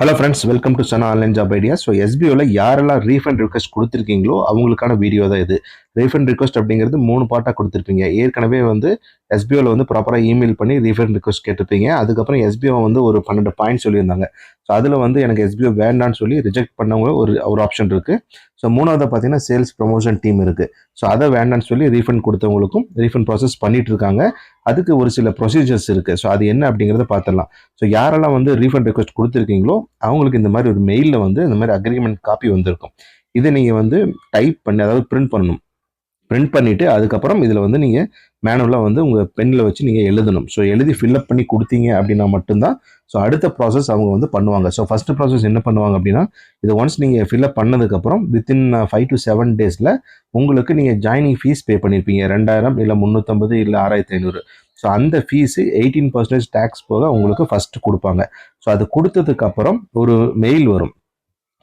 Hello friends welcome to Sana online job idea so எஸ்பிஓவில் யாரெல்லாம் refund request கொடுத்துருக்கீங்களோ அவங்களுக்கான video தான் இது. ரீஃபண்ட் ரிக்வஸ்ட் அப்படிங்கிறது மூணு பார்ட்டாக கொடுத்துருப்பீங்க. ஏற்கனவே வந்து எஸ்பிஓவில் வந்து ப்ராப்பராக இமெயில் பண்ணி ரீஃபண்ட் ரிக்வஸ்ட் கேட்டிருப்பீங்க. அதுக்கப்புறம் எஸ்பிஓ வந்து ஒரு பன்னெண்டு பாயிண்ட் சொல்லியிருந்தாங்க. ஸோ அதில் வந்து எனக்கு எஸ்பிஓ வேண்டான்னு சொல்லி ரிஜெக்ட் பண்ணவங்க ஒரு ஒரு ஆப்ஷன் இருக்குது ஸோ மூணாவது பார்த்தீங்கன்னா சேல்ஸ் ப்ரொமோஷன் டீம் இருக்குது ஸோ அதை வேண்டான்னு சொல்லி ரீஃபண்ட் கொடுத்தவங்களுக்கும் ரீஃபண்ட் ப்ராசஸ் பண்ணிட்டு இருக்காங்க. அதுக்கு ஒரு சில ப்ரொசீஜர்ஸ் இருக்குது ஸோ அது என்ன அப்படிங்கிறத பார்த்துடலாம். ஸோ யாரெல்லாம் வந்து ரீஃபண்ட் ரிக்வஸ்ட் கொடுத்துருக்கீங்களோ அவங்களுக்கு இந்த மாதிரி ஒரு மெயிலில் வந்து இந்த மாதிரி அக்ரிமெண்ட் காப்பி வந்திருக்கும். இதை நீங்கள் வந்து டைப் பண்ணி அதாவது பிரிண்ட் பண்ணணும். பிரிண்ட் பண்ணிவிட்டு அதுக்கப்புறம் இதில் வந்து நீங்கள் மேனுவலாக வந்து உங்கள் பெண்ணில் வச்சு நீங்கள் எழுதணும். ஸோ எழுதி ஃபில்அப் பண்ணி கொடுத்தீங்க அப்படின்னா மட்டும்தான். ஸோ அடுத்த ப்ராசஸ் அவங்க வந்து பண்ணுவாங்க. ஸோ ஃபஸ்ட்டு ப்ராசஸ் என்ன பண்ணுவாங்க அப்படின்னா இது ஒன்ஸ் நீங்கள் ஃபில்அப் பண்ணதுக்கப்புறம் வித்தின் ஃபைவ் டு செவன் டேஸில் உங்களுக்கு நீங்கள் ஜாயினிங் ஃபீஸ் பே பண்ணியிருப்பீங்க ரெண்டாயிரம் இல்லை முந்நூற்றம்பது இல்லை ஆறாயிரத்தி ஐநூறு. ஸோ அந்த ஃபீஸு எயிட்டீன் பர்சன்டேஜ் டேக்ஸ் போக உங்களுக்கு ஃபஸ்ட்டு கொடுப்பாங்க. ஸோ அது கொடுத்ததுக்கப்புறம் ஒரு மெயில் வரும்.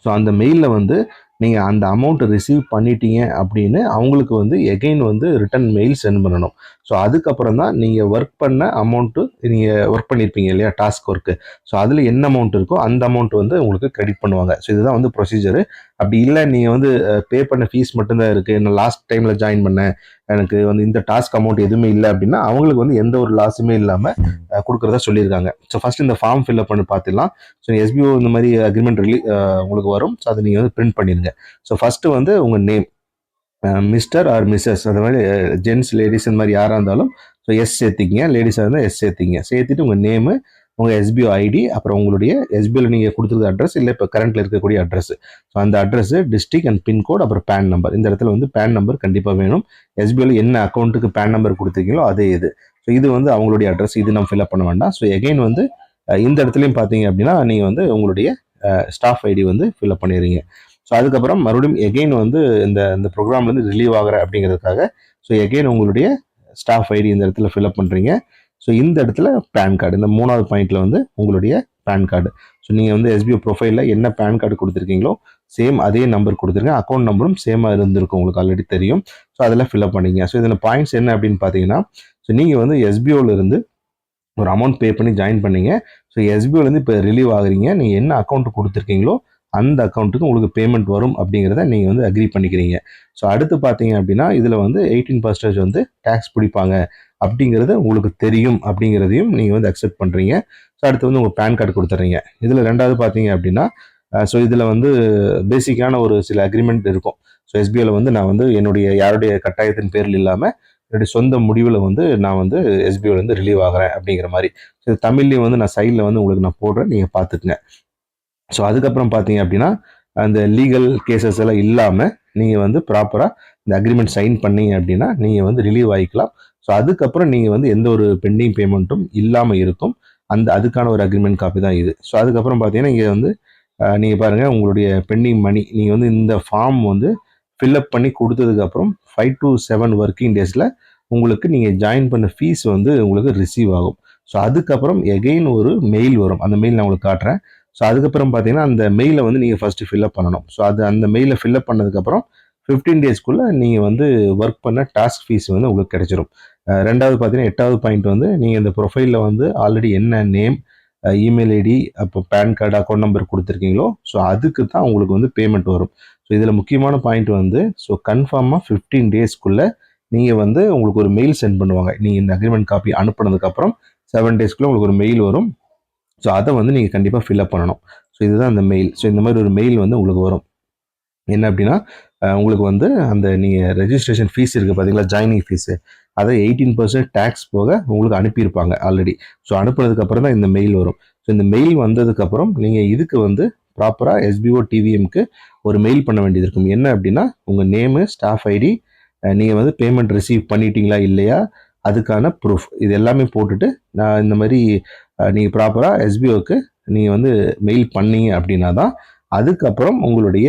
ஸோ அந்த மெயிலில் வந்து நீங்கள் அந்த அமௌண்ட் ரிசீவ் பண்ணிட்டீங்க அப்படின்னு அவங்களுக்கு வந்து எகெயின் வந்து ரிட்டன் மெயில் சென்ட் பண்ணணும். ஸோ அதுக்கப்புறம் தான் நீங்கள் ஒர்க் பண்ண அமௌண்ட்டு நீங்கள் ஒர்க் பண்ணியிருப்பீங்க இல்லையா டாஸ்க் ஒர்க்கு ஸோ அதில் என்ன அமௌண்ட் இருக்கோ அந்த அமௌண்ட் வந்து உங்களுக்கு கிரெடிட் பண்ணுவாங்க. ஸோ இதுதான் வந்து ப்ரொசீஜரு அப்படி இல்லை நீங்கள் வந்து பே பண்ண ஃபீஸ் மட்டும்தான் இருக்குது நான் லாஸ்ட் டைமில் ஜாயின் பண்ணேன். எனக்கு வந்து இந்த டாஸ்க் அமௌண்ட் எதுவுமே இல்லை அப்படின்னா அவங்களுக்கு வந்து எந்த ஒரு லாஸுமே இல்லாமல் கொடுக்குறதா சொல்லியிருக்காங்க. ஸோ ஃபஸ்ட் இந்த ஃபார்ம் ஃபில்அப் பண்ணி பார்த்துலாம் ஸோ எஸ்பிஓ இந்த மாதிரி அக்ரிமெண்ட் ரிலீ உங்களுக்கு வரும். ஸோ அதை நீங்கள் வந்து பிரிண்ட் பண்ணிடுங்க. ஸோ ஃபஸ்ட்டு வந்து உங்கள் நேம் மிஸ்டர் ஆர் மிஸ்ஸஸ் அந்த மாதிரி ஜென்ஸ் லேடிஸ் இந்த மாதிரி யாராக இருந்தாலும் ஸோ எஸ் சேர்த்திங்க லேடிஸாக இருந்தால் எஸ் சேர்த்திங்க சேர்த்துட்டு உங்கள் நேமு உங்கள் எஸ்பிஓ ஐடி அப்புறம் உங்களுடைய எஸ்பிஓவில் நீங்கள் கொடுத்துருக்க அட்ரஸ் இல்லை இப்போ கரண்ட்டில் இருக்கக்கூடிய அட்ரஸ் ஸோ அந்த அட்ரஸ் டிஸ்ட்ரிக் அண்ட் பின்கோட் அப்புறம் பேன் நம்பர் இந்த இடத்துல வந்து பேன் நம்பர் கண்டிப்பாக வேணும். எஸ்பிஓவில் என்ன அக்கௌண்ட்டுக்கு பேன் நம்பர் கொடுத்துருக்கீங்களோ அதே இது. ஸோ இது வந்து அவங்களுடைய அட்ரஸ் இது நம்ம ஃபில்அப் பண்ண வேண்டாம். ஸோ எகைன் வந்து இந்த இடத்துலையும் பார்த்தீங்க அப்படின்னா நீங்கள் வந்து உங்களுடைய ஸ்டாஃப் ஐடி வந்து ஃபில்அப் பண்ணிடுறீங்க. ஸோ அதுக்கப்புறம் மறுபடியும் எகெயின் வந்து இந்த இந்த ப்ரோக்ராம்லேருந்து ரிலீவ் ஆகிற அப்படிங்கிறதுக்காக ஸோ எகெயின் உங்களுடைய ஸ்டாஃப் ஐடி இந்த இடத்துல ஃபில்அப் பண்ணுறீங்க ஸோ இந்த இடத்துல பேன் கார்டு இந்த மூணாவது பாயிண்ட்டில் வந்து உங்களுடைய பேன் கார்டு ஸோ நீங்கள் வந்து எஸ்பிஓ ப்ரொஃபைலில் என்ன பேன் கார்டு கொடுத்துருக்கீங்களோ சேம் அதே நம்பர் கொடுத்துருங்க. அக்கௌண்ட் நம்பரும் சேமாக இருந்திருக்கும் உங்களுக்கு ஆல்ரெடி தெரியும். ஸோ அதெல்லாம் ஃபில்அப் பண்ணிங்க. ஸோ இதில் பாயிண்ட்ஸ் என்ன அப்படின்னு பார்த்தீங்கன்னா ஸோ நீங்கள் வந்து எஸ்பிஓலேருந்து ஒரு அமௌண்ட் பே பண்ணி ஜாயின் பண்ணீங்க. ஸோ எஸ்பிஓலேருந்து இப்போ ரிலீவ் ஆகுறீங்க. நீங்கள் என்ன அக்கௌண்ட் கொடுத்துருக்கீங்களோ அந்த அக்கௌண்ட்டுக்கு உங்களுக்கு பேமெண்ட் வரும் அப்படிங்கிறத நீங்கள் வந்து அக்ரி பண்ணிக்கிறீங்க. ஸோ அடுத்து பார்த்தீங்க அப்படின்னா இதில் வந்து எயிட்டீன் பர்சன்டேஜ் வந்து டேக்ஸ் பிடிப்பாங்க. அப்படிங்கிறது உங்களுக்கு தெரியும் அப்படிங்கிறதையும் நீங்கள் வந்து அக்செப்ட் பண்ணுறீங்க ஸோ அடுத்து வந்து உங்கள் பேன் கார்டு கொடுத்துட்றீங்க இதில் ரெண்டாவது பார்த்தீங்க அப்படின்னா ஸோ இதில் வந்து பேசிக்கான ஒரு சில அக்ரிமெண்ட் இருக்கும். ஸோ எஸ்பிஐயில் வந்து நான் வந்து என்னுடைய யாருடைய கட்டாயத்தின் பேரில் இல்லாமல் என்னுடைய சொந்த முடிவில் வந்து நான் வந்து எஸ்பிஐல வந்து ரிலீவ் ஆகிறேன் அப்படிங்கிற மாதிரி. ஸோ தமிழ்லேயும் வந்து நான் சைடில் வந்து உங்களுக்கு நான் போடுறேன். நீங்கள் பார்த்துக்குங்க ஸோ அதுக்கப்புறம் பார்த்தீங்க அப்படின்னா அந்த லீகல் கேசஸ் எல்லாம் இல்லாமல் நீங்கள் வந்து ப்ராப்பராக இந்த அக்ரிமெண்ட் சைன் பண்ணீங்க அப்படின்னா நீங்கள் வந்து ரிலீவ் ஆகிக்கலாம். ஸோ அதுக்கப்புறம் நீங்கள் வந்து எந்த ஒரு பெண்டிங் பேமெண்ட்டும் இல்லாமல் இருக்கும். அந்த அதுக்கான ஒரு அக்ரிமெண்ட் காப்பி தான் இது. ஸோ அதுக்கப்புறம் பார்த்தீங்கன்னா இங்கே வந்து நீங்கள் பாருங்கள் உங்களுடைய பெண்டிங் மணி நீங்கள் வந்து இந்த ஃபார்ம் வந்து ஃபில்அப் பண்ணி கொடுத்ததுக்கப்புறம் ஃபைவ் டு செவன் ஒர்க்கிங் டேஸில் உங்களுக்கு நீங்கள் ஜாயின் பண்ண ஃபீஸ் வந்து உங்களுக்கு ரிசீவ் ஆகும். ஸோ அதுக்கப்புறம் எகெயின் ஒரு மெயில் வரும். அந்த மெயில் நான் உங்களுக்கு காட்டுறேன். ஸோ அதுக்கப்புறம் பார்த்தீங்கன்னா அந்த மெயிலை வந்து நீங்கள் ஃபஸ்ட்டு ஃபில்அப் பண்ணணும். ஸோ அது அந்த மெயிலை ஃபில்அப் பண்ணதுக்கப்புறம் ஃபிஃப்டீன் டேஸ்க்குள்ளே நீங்கள் வந்து ஒர்க் பண்ண டாஸ்க் ஃபீஸ் வந்து உங்களுக்கு கிடச்சிரும். ரெண்டாவது பார்த்தீங்கன்னா எட்டாவது பாயிண்ட் வந்து நீங்கள் இந்த ப்ரொஃபைலில் வந்து ஆல்ரெடி என்ன நேம் இமெயில் ஐடி அப்போ பேன் கார்டு அக்கௌண்ட் நம்பர் கொடுத்துருக்கீங்களோ ஸோ அதுக்கு தான் உங்களுக்கு வந்து பேமெண்ட் வரும். ஸோ இதில் முக்கியமான பாயிண்ட் வந்து ஸோ கன்ஃபார்மாக ஃபிஃப்டீன் டேஸ்க்குள்ளே நீங்கள் வந்து உங்களுக்கு ஒரு மெயில் சென்ட் பண்ணுவாங்க. நீங்கள் இந்த அக்ரிமெண்ட் காப்பி அனுப்புனதுக்கப்புறம் செவன் டேஸ்க்குள்ளே உங்களுக்கு ஒரு மெயில் வரும். ஸோ அதை வந்து நீங்கள் கண்டிப்பாக ஃபில்அப் பண்ணணும். ஸோ இதுதான் அந்த மெயில் ஸோ இந்த மாதிரி ஒரு மெயில் வந்து உங்களுக்கு வரும். என்ன அப்படின்னா உங்களுக்கு வந்து அந்த நீங்கள் ரெஜிஸ்ட்ரேஷன் ஃபீஸ் இருக்குது பார்த்தீங்களா? ஜாயினிங் ஃபீஸு அதை எயிட்டீன் பர்சன்ட் டேக்ஸ் போக உங்களுக்கு அனுப்பியிருப்பாங்க ஆல்ரெடி ஸோ அனுப்புனதுக்கப்புறம் தான் இந்த மெயில் வரும். ஸோ இந்த மெயில் வந்ததுக்கப்புறம் நீங்கள் இதுக்கு வந்து ப்ராப்பராக எஸ்பிஓ டிவிஎம்க்கு ஒரு மெயில் பண்ண வேண்டியது இருக்கும். என்ன அப்படின்னா உங்கள் நேமு ஸ்டாஃப் ஐடி நீங்கள் வந்து பேமெண்ட் ரிசீவ் பண்ணிட்டீங்களா இல்லையா அதுக்கான ப்ரூஃப் இது எல்லாமே போட்டுட்டு நான் இந்த மாதிரி நீங்கள் ப்ராப்பராக எஸ்பிஓக்கு நீங்கள் வந்து மெயில் பண்ணீங்க அப்படின்னா தான் அதுக்கப்புறம் உங்களுடைய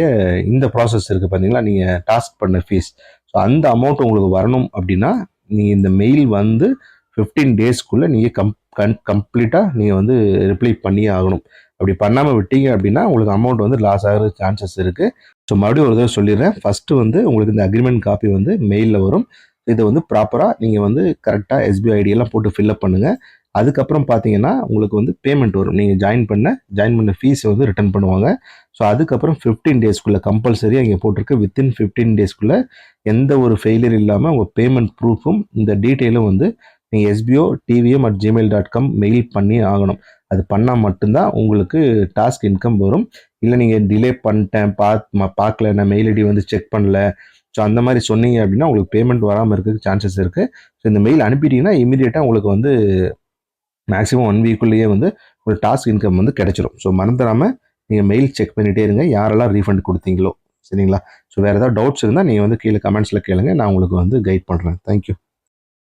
இந்த ப்ராசஸ் இருக்குது பார்த்தீங்களா நீங்கள் டாஸ்க் பண்ண ஃபீஸ் ஸோ அந்த அமௌண்ட் உங்களுக்கு வரணும் அப்படின்னா நீங்கள் இந்த மெயில் வந்து ஃபிஃப்டீன் டேஸ்க்குள்ளே நீங்கள் கம் கன் கம்ப்ளீட்டாக நீங்கள் வந்து ரிப்ளை பண்ணியே ஆகணும். அப்படி பண்ணாமல் விட்டீங்க அப்படின்னா உங்களுக்கு அமௌண்ட் வந்து லாஸ் ஆகிற சான்சஸ் இருக்குது ஸோ மறுபடியும் ஒரு தடவை சொல்லிடுறேன். ஃபஸ்ட்டு வந்து உங்களுக்கு இந்த அக்ரிமெண்ட் காப்பி வந்து மெயிலில் வரும். இதை வந்து ப்ராப்பராக நீங்கள் வந்து கரெக்டாக எஸ்பிஐ ஐடியெல்லாம் போட்டு ஃபில்அப் பண்ணுங்கள் அதுக்கப்புறம் பார்த்தீங்கன்னா உங்களுக்கு வந்து பேமெண்ட் வரும். நீங்கள் ஜாயின் பண்ண ஜாயின் பண்ண ஃபீஸை வந்து ரிட்டர்ன் பண்ணுவாங்க. ஸோ அதுக்கப்புறம் ஃபிஃப்டீன் டேஸ்க்குள்ளே கம்பல்சரியாக இங்கே போட்டிருக்கு. வித்தின் ஃபிஃப்டீன் டேஸ்க்குள்ளே எந்த ஒரு ஃபெயிலியர் இல்லாமல் உங்கள் பேமெண்ட் ப்ரூஃபும் இந்த டீட்டெயிலும் வந்து நீங்கள் SPO TVM at Gmail dot com mail பண்ணி ஆகணும். அது பண்ணால் மட்டும்தான் உங்களுக்கு டாஸ்க் இன்கம் வரும். இல்லை நீங்கள் டிலே பண்ணிட்டேன் பாத் பார்க்கல நான் மெயில் ஐடி வந்து செக் பண்ணல. ஸோ அந்த மாதிரி சொன்னீங்க அப்படின்னா உங்களுக்கு பேமெண்ட் வராமல் இருக்க சான்சஸ் இருக்குது ஸோ இந்த மெயில் அனுப்பிட்டீங்கன்னா இமீடியட்டாக உங்களுக்கு வந்து மேக்ஸிமம் ஒன் வீக்குள்ளேயே வந்து ஒரு டாஸ்க் இன்கம் வந்து கிடச்சிரும். ஸோ மறந்துடாமல் நீங்கள் மெயில் செக் பண்ணிகிட்டே இருங்க. யாரெல்லாம் ரீஃபண்ட் கொடுத்தீங்களோ? சரிங்களா? ஸோ வேறு ஏதாவது டவுட்ஸ் இருந்தால் நீங்கள் வந்து கீழே கமெண்ட்ஸில் கேளுங்க. நான் உங்களுக்கு வந்து கைட் பண்ணுறேன் தேங்க்யூ